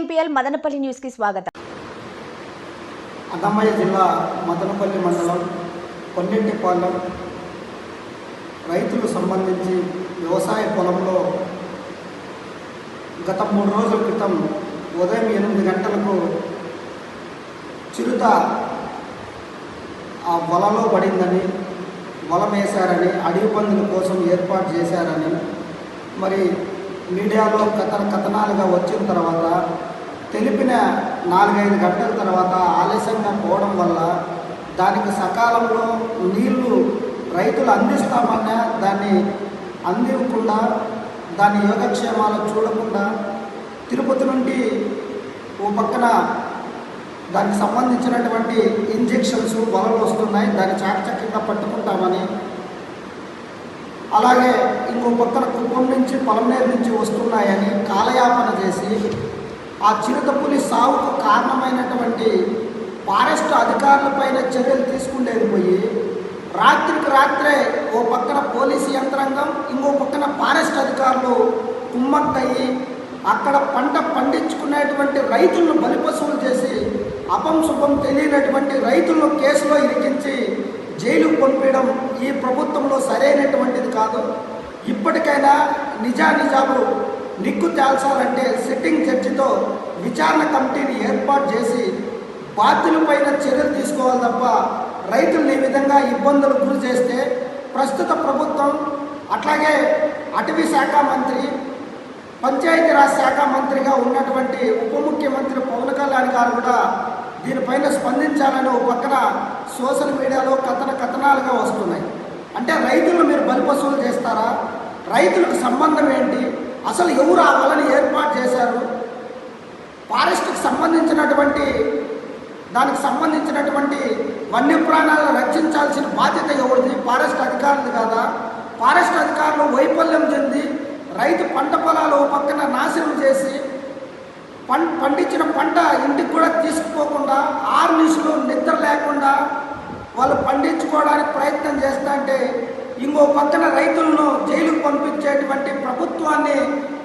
సిఎంపిఎల్ మదనపల్లి న్యూస్కి స్వాగతం. అన్నమయ్య జిల్లా మదనపల్లి మండలం కొన్నింటిపాలెం రైతులు సంబంధించి వ్యవసాయ పొలంలో గత మూడు రోజుల క్రితం ఉదయం ఎనిమిది గంటలకు చిరుత ఆ వలలో పడిందని వలం వేశారని అడవి పందుల కోసం ఏర్పాటు చేశారని మరి మీడియాలో కథ కథనాలుగా వచ్చిన తర్వాత తెలిపిన నాలుగైదు గంటల తర్వాత ఆలస్యంగా పోవడం వల్ల దానికి సకాలంలో నీళ్ళు రైతులు అందిస్తామన్నా దాన్ని అందివ్వకుండా దాని యోగక్షేమాలు చూడకుండా తిరుపతి నుండి ఓ పక్కన దానికి సంబంధించినటువంటి ఇంజెక్షన్స్ వలలు వస్తున్నాయి దాన్ని చాకచక్యంగా పట్టుకుంటామని. అలాగే ఇంకో పక్కన కుప్పం నుంచి పొలంనేరు నుంచి వస్తున్నాయని కాలయాపన చేసి ఆ చిరుతపులి సావుకు కారణమైనటువంటి ఫారెస్ట్ అధికారులపైన చర్యలు తీసుకుండేది పోయి రాత్రికి రాత్రే ఓ పక్కన పోలీసు యంత్రాంగం ఇంకో పక్కన ఫారెస్ట్ అధికారులు కుమ్మక్కయ్యి అక్కడ పంట పండించుకునేటువంటి రైతులను బలిపశువులు చేసి అపం శుభం తెలియనటువంటి రైతులను కేసులో ఇరికించి జైలుకు పంపించడం ఈ ప్రభుత్వంలో సరైనటువంటిది కాదు. ఇప్పటికైనా నిజానిజాలు నిక్కు తేల్చాలంటే సిట్టింగ్ జడ్జితో విచారణ కమిటీని ఏర్పాటు చేసి బాధ్యులపైన చర్యలు తీసుకోవాలి తప్ప రైతులను ఈ విధంగా ఇబ్బందులు గురి చేస్తే ప్రస్తుత ప్రభుత్వం అట్లాగే అటవీ శాఖ మంత్రి పంచాయతీరాజ్ శాఖ మంత్రిగా ఉన్నటువంటి ఉప ముఖ్యమంత్రి పవన్ కళ్యాణ్ గారు కూడా దీనిపైన స్పందించాలని ఒక పక్కన సోషల్ మీడియాలో కథన కథనాలుగా వస్తున్నాయి. అంటే రైతులను మీరు బలిపశువులు చేస్తారా? రైతులకు సంబంధం ఏంటి? అసలు ఎవరు ఆ వలని ఏర్పాటు చేశారు? ఫారెస్ట్కి సంబంధించినటువంటి దానికి సంబంధించినటువంటి వన్యప్రాణాలను రక్షించాల్సిన బాధ్యత ఎవరిది? ఫారెస్ట్ అధికారులు కాదా? ఫారెస్ట్ అధికారులు వైఫల్యం చెంది రైతు పంట పొలాలు పక్కన నాశనం చేసి పం పండించిన పంట ఇంటికి కూడా తీసుకుపోకుండా ఆరు నిమిషాలు నిద్ర లేకుండా వాళ్ళు పండించుకోవడానికి ప్రయత్నం చేస్తుంటే ఇంకో పక్కన రైతులను జైలుకు పంపించేటువంటి ప్రభుత్వాన్ని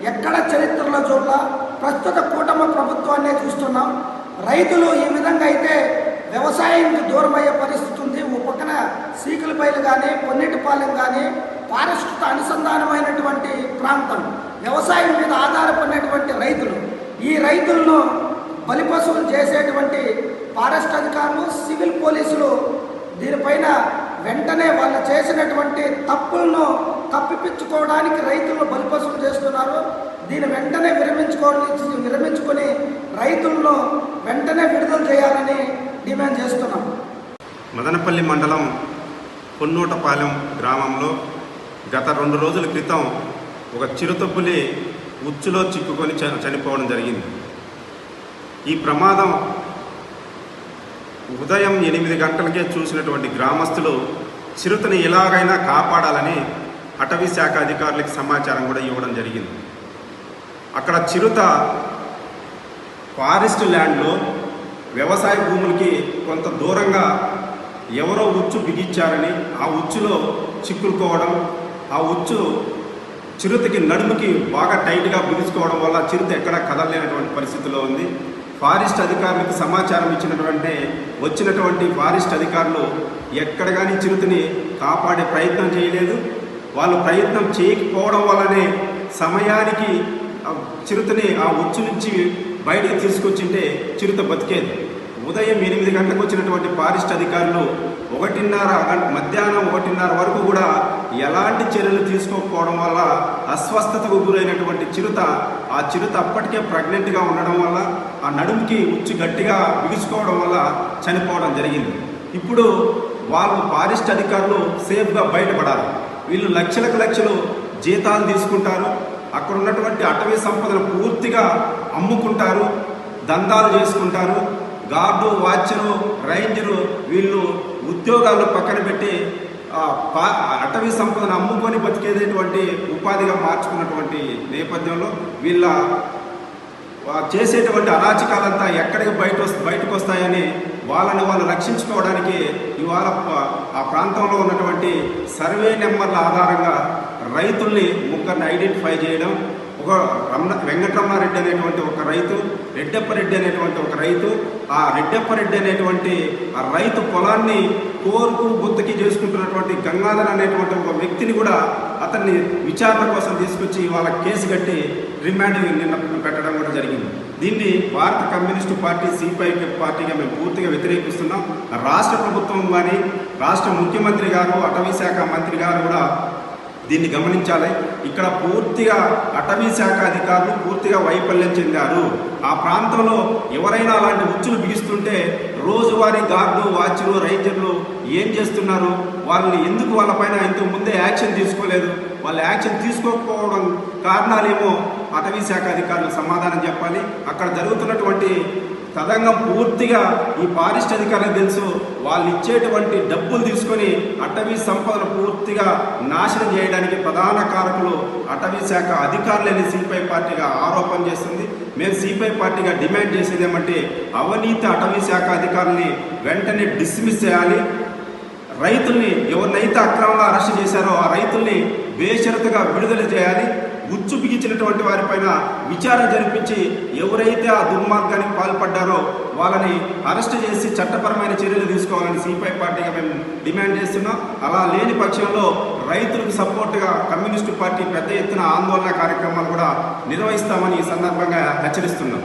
ఎక్కడ చరిత్రలో చూడాల? ప్రస్తుత కూటమి ప్రభుత్వాన్నే చూస్తున్నాం. రైతులు ఈ విధంగా అయితే వ్యవసాయానికి దూరమయ్యే పరిస్థితి ఉంది. ఓ పక్కన సీకులపైలు కానీ పొన్నిటిపాలెం కానీ పారిశుద్ధ అనుసంధానమైనటువంటి ప్రాంతం. వ్యవసాయం మీద ఆధారపడినటువంటి రైతులు. ఈ రైతులను బలిపశువులు చేసేటువంటి ఫారెస్ట్ అధికారులు సివిల్ పోలీసులు దీనిపైన వెంటనే వాళ్ళు చేసినటువంటి తప్పులను తప్పిపించుకోవడానికి రైతులను బలిపశువులు చేస్తున్నారు. దీన్ని వెంటనే విరమించుకోవాలి విరమించుకొని రైతులను వెంటనే విడుదల చేయాలని డిమాండ్ చేస్తున్నాం. మదనపల్లి మండలం పొన్నూటపాలెం గ్రామంలో గత రెండు రోజుల క్రితం ఒక చిరుతపులి ఉచ్చులో చిక్కుకొని చనిపోవడం జరిగింది. ఈ ప్రమాదం ఉదయం ఎనిమిది గంటలకే చూసినటువంటి గ్రామస్తులు చిరుతని ఎలాగైనా కాపాడాలని అటవీ శాఖ అధికారులకు సమాచారం కూడా ఇవ్వడం జరిగింది. అక్కడ చిరుత ఫారెస్ట్ ల్యాండ్లో వ్యవసాయ భూములకి కొంత దూరంగా ఎవరో ఉచ్చు బిగించారని ఆ ఉచ్చులో చిక్కులుకోవడం ఆ ఉచ్చు చిరుతకి నడుముకి బాగా టైట్గా బిగుచుకోవడం వల్ల చిరుత ఎక్కడా కదలలేనటువంటి పరిస్థితిలో ఉంది. ఫారెస్ట్ అధికారులకు సమాచారం ఇచ్చినటువంటి వచ్చినటువంటి ఫారెస్ట్ అధికారులు ఎక్కడ కానీ చిరుతని కాపాడే ప్రయత్నం చేయలేదు. వాళ్ళు ప్రయత్నం చేయకపోవడం వల్లనే సమయానికి ఆ చిరుతని ఆ ఉచ్చు నుంచి బయటికి తీసుకొచ్చింటే చిరుత బతికేది. ఉదయం ఎనిమిది గంటలకు వచ్చినటువంటి ఫారెస్ట్ అధికారులు ఒకటిన్నర గంట మధ్యాహ్నం ఒకటిన్నర వరకు కూడా ఎలాంటి చర్యలు తీసుకోకపోవడం వల్ల అస్వస్థతకు గురైనటువంటి చిరుత ఆ చిరుత అప్పటికే ప్రెగ్నెంట్గా ఉండడం వల్ల ఆ నడుముకి ఉచ్చు గట్టిగా బిగుచుకోవడం వల్ల చనిపోవడం జరిగింది. ఇప్పుడు వాళ్ళు ఫారెస్ట్ అధికారులు సేఫ్గా బయటపడాలి. వీళ్ళు లక్షలకు లక్షలు జీతాలు తీసుకుంటారు. అక్కడ ఉన్నటువంటి అటవీ సంపదను పూర్తిగా అమ్ముకుంటారు దందాలు చేసుకుంటారు. గార్డు వాచరు రేంజరు వీళ్ళు ఉద్యోగాలు పక్కన పెట్టి అటవీ సంపదను అమ్ముకొని బతికేటటువంటి ఉపాధిగా మార్చుకున్నటువంటి నేపథ్యంలో వీళ్ళ చేసేటువంటి అరాచకాలంతా ఎక్కడికి బయట బయటకు వస్తాయని వాళ్ళని వాళ్ళు రక్షించుకోవడానికి ఇవాళ ఆ ప్రాంతంలో ఉన్నటువంటి సర్వే నెంబర్ల ఆధారంగా రైతుల్ని ముగ్గురిని ఐడెంటిఫై చేయడం ఒక రమణ వెంకటరమారెడ్డి అనేటువంటి ఒక రైతు రెడ్డప్పరెడ్డి అనేటువంటి ఒక రైతు ఆ రెడ్డప్పరెడ్డి అనేటువంటి ఆ రైతు పొలాన్ని కోరుకు గుత్తకి చేసుకుంటున్నటువంటి గంగాధర్ అనేటువంటి ఒక వ్యక్తిని కూడా అతన్ని విచారణ కోసం తీసుకొచ్చి వాళ్ళ కేసు కట్టి రిమాండ్ నిన్న పెట్టడం కూడా జరిగింది. దీన్ని భారత కమ్యూనిస్టు పార్టీ సిపిఐ పార్టీగా మేము పూర్తిగా వ్యతిరేకిస్తున్నాం. రాష్ట్ర ప్రభుత్వం కానీ రాష్ట్ర ముఖ్యమంత్రి గారు అటవీ శాఖ మంత్రి గారు కూడా దీన్ని గమనించాలి. ఇక్కడ పూర్తిగా అటవీ శాఖ అధికారులు పూర్తిగా వైఫల్యం చెందారు. ఆ ప్రాంతంలో ఎవరైనా అలాంటి ఉచ్చులు బిగిస్తుంటే రోజువారీ గార్డు వాచ్లు రైంజర్లు ఏం చేస్తున్నారు? వాళ్ళని ఎందుకు వాళ్ళపైన ఇంతకు ముందే యాక్షన్ తీసుకోలేదు? వాళ్ళు యాక్షన్ తీసుకోకపోవడం కారణాలేమో అటవీ శాఖ అధికారులు సమాధానం చెప్పాలి. అక్కడ జరుగుతున్నటువంటి తదంగం పూర్తిగా ఈ ఫారెస్ట్ అధికారులకు తెలుసు. వాళ్ళు ఇచ్చేటువంటి డబ్బులు తీసుకొని అటవీ సంపదను పూర్తిగా నాశనం చేయడానికి ప్రధాన కారకులు అటవీ శాఖ అధికారులని సిపిఐ పార్టీగా ఆరోపణ చేస్తుంది. మేము సిపిఐ పార్టీగా డిమాండ్ చేసేది ఏమంటే అవినీతి అటవీ శాఖ అధికారుల్ని వెంటనే డిస్మిస్ చేయాలి. రైతుల్ని ఎవరినైతే అక్రమంగా అరెస్ట్ చేశారో ఆ రైతుల్ని బేషరతుగా విడుదల చేయాలి. ఉచ్చు బిగించినటువంటి వారిపైన విచారణ జరిపించి ఎవరైతే ఆ దుర్మార్గానికి పాల్పడ్డారో వాళ్ళని అరెస్ట్ చేసి చట్టపరమైన చర్యలు తీసుకోవాలని సిపిఐ పార్టీగా మేము డిమాండ్ చేస్తున్నాం. అలా లేని పక్షంలో రైతులకు సపోర్టుగా కమ్యూనిస్టు పార్టీ పెద్ద ఎత్తున ఆందోళన కార్యక్రమాలు కూడా నిర్వహిస్తామని ఈ సందర్భంగా హెచ్చరిస్తున్నాం.